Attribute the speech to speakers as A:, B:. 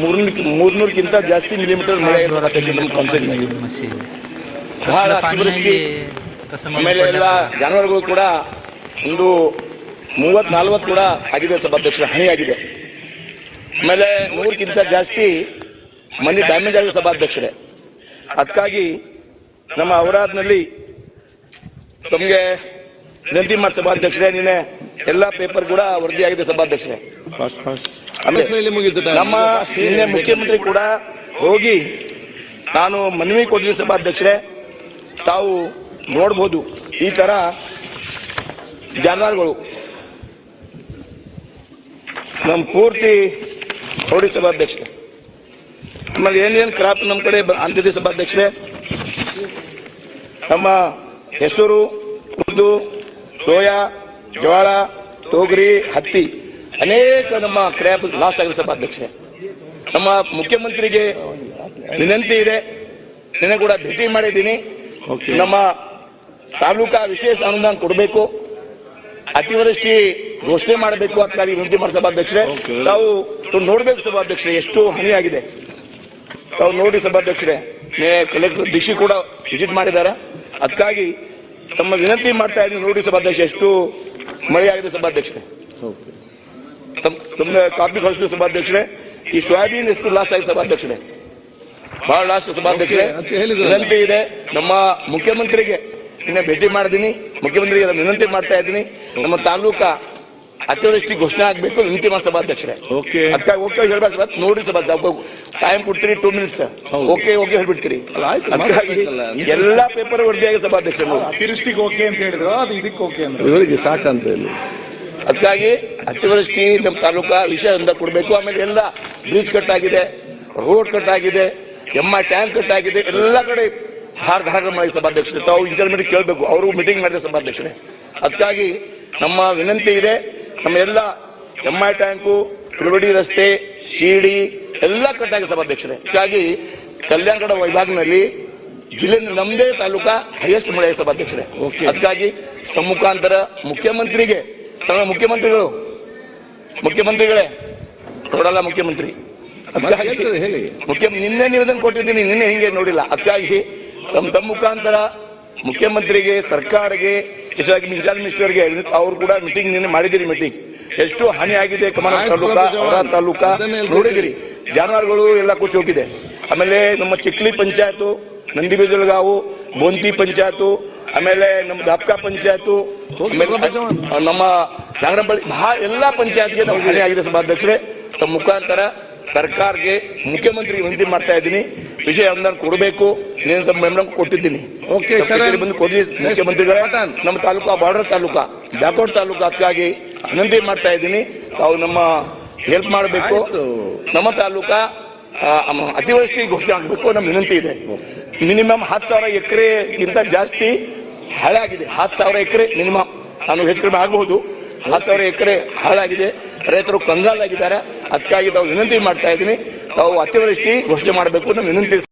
A: ಮೂರ್ನೂರ್ ಮೂರ್ನೂರಕ್ಕಿಂತ ಜಾಸ್ತಿ ಮಿಲಿಮೀಟರ್ ಮಳೆ ಬಹಳ ಅತಿವೃಷ್ಟಿ ಆಮೇಲೆ ಎಲ್ಲ ಜಾನುವಾರುಗಳು ಕೂಡ ಒಂದು ಮೂವತ್ ನಲ್ವತ್ತು ಕೂಡ ಆಗಿದೆ ಸಭಾಧ್ಯಕ್ಷರ ಹನಿ ಆಗಿದೆ. ಆಮೇಲೆ ನೂರಕ್ಕಿಂತ ಜಾಸ್ತಿ ಮನೆ ಡ್ಯಾಮೇಜ್ ಆಗಿದೆ ಸಭಾಧ್ಯಕ್ಷರೇ ಅದಕ್ಕಾಗಿ ನಮ್ಮ ಅವರಾದ್ನಲ್ಲಿ ತಮಗೆ ವಿನಂತಿ ಮಾಡಿ ಸಭಾಧ್ಯಕ್ಷರೇ ನಿನ್ನೆ ಎಲ್ಲ ಪೇಪರ್ ಕೂಡ ವರದಿ ಆಗಿದೆ ಸಭಾಧ್ಯಕ್ಷರೇ ನಮ್ಮ ನಿನ್ನೆ ಮುಖ್ಯಮಂತ್ರಿ ಕೂಡ ಹೋಗಿ ನಾನು ಮನವಿ ಕೊಟ್ಟಿದ್ದ ಸಭಾಧ್ಯಕ್ಷರೇ ತಾವು ನೋಡ್ಬೋದು ಈ ತರ ಜಾನುವಾರುಗಳು ನಮ್ಮ ಪೂರ್ತಿ ನೋಡಿ ಸಭಾಧ್ಯಕ್ಷರೇ ಆಮೇಲೆ ಏನೇನು ಕ್ರಾಪ್ ನಮ್ಮ ಕಡೆ ಅಂತಿದೆ ಸಭಾಧ್ಯಕ್ಷರೇ ನಮ್ಮ ಹೆಸರು ಉದ್ದು ಸೋಯಾ ಜೋಳ ತೊಗರಿ ಹತ್ತಿ. ಅನೇಕ ನಮ್ಮ ಕ್ರ್ಯಾಪ್ ಲಾಸ್ ಆಗಿದೆ ಸಭಾಧ್ಯಕ್ಷೆ ನಮ್ಮ ಮುಖ್ಯಮಂತ್ರಿಗೆ ವಿನಂತಿ ಇದೆ. ನಿನ್ನೆ ಕೂಡ ಭೇಟಿ ಮಾಡಿದ್ದೀನಿ. ನಮ್ಮ ತಾಲೂಕಾ ವಿಶೇಷ ಅನುದಾನ ಕೊಡಬೇಕು. ಅತಿವೃಷ್ಟಿ ಘೋಷಣೆ ಮಾಡಬೇಕು ಅಂತ ವಿನಂತಿ ಮಾಡಿ ಸಭಾಧ್ಯಕ್ಷರೇ ತಾವು ನೋಡ್ಬೇಕು ಸಭಾಧ್ಯಕ್ಷರೇ ಎಷ್ಟು ಹಾನಿ ಆಗಿದೆ. ತಾವು ನೋಡಿ ಸಭಾಧ್ಯಕ್ಷರೇ ಕಲೆಕ್ಟರ್ ದೀಕ್ಷಿ ಕೂಡ ವಿಸಿಟ್ ಮಾಡಿದ್ದಾರೆ. ಅದಕ್ಕಾಗಿ ತಮ್ಮ ವಿನಂತಿ ಮಾಡ್ತಾ ಇದ್ದೀನಿ ನೋಡಿ ಸಭಾಧ್ಯಕ್ಷ ಎಷ್ಟು ಮಳೆಯಾಗಿದೆ ಆಗಿದೆ ಸಭಾಧ್ಯಕ್ಷರೇ ತಮ್ಮ ಕಾಪಿ ಕಳಿಸ್ತೀವಿ ಸಭಾಧ್ಯಕ್ಷರೇ ಈ ಸೋಯಾಬೀನ್ ಎಷ್ಟು ಲಾಸ್ ಆಗಿದೆ ಸಭಾಧ್ಯಕ್ಷರೇ. ಬಹಳ ಲಾಸ್ ಸಭಾಧ್ಯಕ್ಷರೇ. ವಿನಂತಿ ಇದೆ. ನಮ್ಮ ಮುಖ್ಯಮಂತ್ರಿಗೆ ನಿನ್ನೆ ಭೇಟಿ ಮಾಡಿದ್ದೀನಿ. ಮುಖ್ಯಮಂತ್ರಿಗೆ ವಿನಂತಿ ಮಾಡ್ತಾ ಇದ್ದೀನಿ. ನಮ್ಮ ತಾಲೂಕಾ ಅತಿವೃಷ್ಟಿ ಘೋಷಣೆ ಆಗ್ಬೇಕು ವಿನಂತಿ ಮಾಡಿ ಸಭಾಧ್ಯಕ್ಷರೇ. ಅದಕ್ಕಾಗಿ ಓಕೆ ಹೇಳ್ಬೇಕು ಸಭಾ ನೋಡಿ ಸಭಾ ಟೈಮ್ ಕೊಡ್ತೀರಿ ಟೂ ಮಿನಿಟ್ಸ್ ಓಕೆ ಓಕೆ ಹೇಳ್ಬಿಡ್ತೀರಿ. ಅದಕ್ಕಾಗಿ ಎಲ್ಲಾ ಪೇಪರ್ ವರದಿಯಾಗಿ ಸಭಾಧ್ಯಕ್ಷರು.
B: ಅತಿವೃಷ್ಟಿಗೆ ಓಕೆ ಅಂತ ಹೇಳಿದ್ರು ಅದು ಇದಕ್ಕೆ ಓಕೆ ಅಂತ?
C: ಇವರಿಗೆ ಸಾಕಂತ ಇಲ್ಲಿ
A: ಅದಕ್ಕಾಗಿ ಅತಿವೃಷ್ಟಿ ನಮ್ಮ ತಾಲೂಕಾ ವಿಷಯದಿಂದ ಕೊಡಬೇಕು. ಆಮೇಲೆ ಎಲ್ಲ ಬ್ರಿಡ್ಜ್ ಕಟ್ ಆಗಿದೆ ರೋಡ್ ಕಟ್ ಆಗಿದೆ ಎಮ್ಮ ಟ್ಯಾಂಕ್ ಕಟ್ ಆಗಿದೆ ಎಲ್ಲ ಕಡೆ ಹಾರ್ ಧಾರ ಮಾಡಿ ಸಭಾಧ್ಯಕ್ಷರು. ತಾವು ಇಂಟರ್ಮೀಡಿಯಟ್ ಕೇಳಬೇಕು ಅವರು ಮೀಟಿಂಗ್ ಮಾಡಿದ ಸಭಾಧ್ಯಕ್ಷರೇ. ಅದಕ್ಕಾಗಿ ನಮ್ಮ ವಿನಂತಿ ಇದೆ ನಮ್ಮ ಎಲ್ಲ ಎಮ್ಮ ಟ್ಯಾಂಕು ತಿರುವಡಿ ರಸ್ತೆ ಶಿಡಿ ಎಲ್ಲ ಕಟ್ಟಾಗಿ ಆಗಿದೆ ಸಭಾಧ್ಯಕ್ಷರೇ. ಹೀಗಾಗಿ ಕಲ್ಯಾಣಗಡ ವಿಭಾಗದಲ್ಲಿ ಜಿಲ್ಲೆ ನಮ್ಮದೇ ತಾಲೂಕಾ ಹೈಯೆಸ್ಟ್ ಮಳೆ ಸಭಾಧ್ಯಕ್ಷರೇ. ಅದಕ್ಕಾಗಿ ತಮ್ಮ ಮುಖಾಂತರ ಮುಖ್ಯಮಂತ್ರಿಗೆ ಸ್ಥಳ ಮುಖ್ಯಮಂತ್ರಿಗಳು. ಮುಖ್ಯಮಂತ್ರಿಗಳೇ. ನೋಡಲ್ಲ ಮುಖ್ಯಮಂತ್ರಿ. ಅದಕ್ಕಾಗಿ
C: ಹೇಳಿ.
A: ಮುಖ್ಯ ನಿನ್ನೆ ನಿವೇದನೆ ಕೊಟ್ಟಿದ್ದೀನಿ ನಿನ್ನೆ ಹಿಂಗೆ ನೋಡಿಲ್ಲ. ಅದಕ್ಕಾಗಿ ತಮ್ಮ ತಮ್ಮ ಮುಖಾಂತರ ಮುಖ್ಯಮಂತ್ರಿಗೆ ಸರ್ಕಾರಕ್ಕೆ ವಿಶೇಷವಾಗಿ ಮಿನಿಸ್ಟರ್ ಮಿನಿಸ್ಟರ್ಗೆ ಅವ್ರು ಕೂಡ ಮೀಟಿಂಗ್ ನಿನ್ನೆ ಮಾಡಿದಿರಿ ಮೀಟಿಂಗ್ ಎಷ್ಟು ಹಾನಿ ಆಗಿದೆ ಕಮಲ ತಾಲೂಕಾ ಅವರ. ತಾಲೂಕಾ ನೋಡಿದಿರಿ ಜಾನುವಾರುಗಳು ಎಲ್ಲ ಕುಚ್ಚಿ ಹೋಗಿದೆ. ಆಮೇಲೆ ನಮ್ಮ ಚಿಕ್ಲಿ ಪಂಚಾಯತ್ ನಂದಿಬೇಜಲ್ಗಾವು ಬೋಂತಿ ಪಂಚಾಯತು ಆಮೇಲೆ ನಮ್ಮ ದಾಪ್ಕಾ ಪಂಚಾಯತ್ ಆಮೇಲೆ ನಮ್ಮ ನಾಗರಬಳ್ಳಿ ಬಹಳ ಎಲ್ಲಾ ಪಂಚಾಯತ್ಗೆ ನಾವು ಆಗಿದೆ ಸಭಾಧ್ಯಕ್ಷರೇ. ತಮ್ಮ ಮುಖಾಂತರ ಸರ್ಕಾರಕ್ಕೆ ಮುಖ್ಯಮಂತ್ರಿಗೆ ವಿನಂತಿ ಮಾಡ್ತಾ ಇದ್ದೀನಿ. ವಿಷಯ ಅನುದಾನ ಕೊಡಬೇಕು. ನೀನು ತಮ್ಮ ಮೇಡಮ್ ಕೊಟ್ಟಿದ್ದೀನಿ. ಬಂದು ಕೊಡಿ ಮುಖ್ಯಮಂತ್ರಿಗಳೇ. ನಮ್ಮ ತಾಲೂಕಾ ಬಾರ್ಡರ್ ತಾಲೂಕಾ ಬ್ಯಾಕ್ವರ್ಡ್ ತಾಲೂಕಾ ಅದಕ್ಕಾಗಿ ವಿನಂತಿ ಮಾಡ್ತಾ ಇದ್ದೀನಿ. ತಾವು ನಮ್ಮ ಹೆಲ್ಪ್ ಮಾಡಬೇಕು. ನಮ್ಮ ತಾಲೂಕಾ ಅತಿವೃಷ್ಟಿ ಘೋಷಣೆ ಆಗಬೇಕು ನಮ್ಮ ವಿನಂತಿ ಇದೆ. ಮಿನಿಮಮ್ ಹತ್ತು ಸಾವಿರ ಎಕರೆಗಿಂತ ಜಾಸ್ತಿ ಹಾಳಾಗಿದೆ ಹತ್ತು ಸಾವಿರ ಎಕರೆ ಮಿನಿಮಮ್. ನಾನು ಹೆಚ್ಚು ಕಡಿಮೆ ಆಗಬಹುದು. ಹತ್ತು ಸಾವಿರ ಎಕರೆ ಹಾಳಾಗಿದೆ. ರೈತರು ಕಂಗಾಲಾಗಿದ್ದಾರೆ. ಅದಕ್ಕಾಗಿ ತಾವು ವಿನಂತಿ ಮಾಡ್ತಾ ಇದ್ದೀನಿ. ತಾವು ಅತಿವೃಷ್ಟಿ ಘೋಷಣೆ ಮಾಡಬೇಕು ನಮ್ಮ ವಿನಂತಿ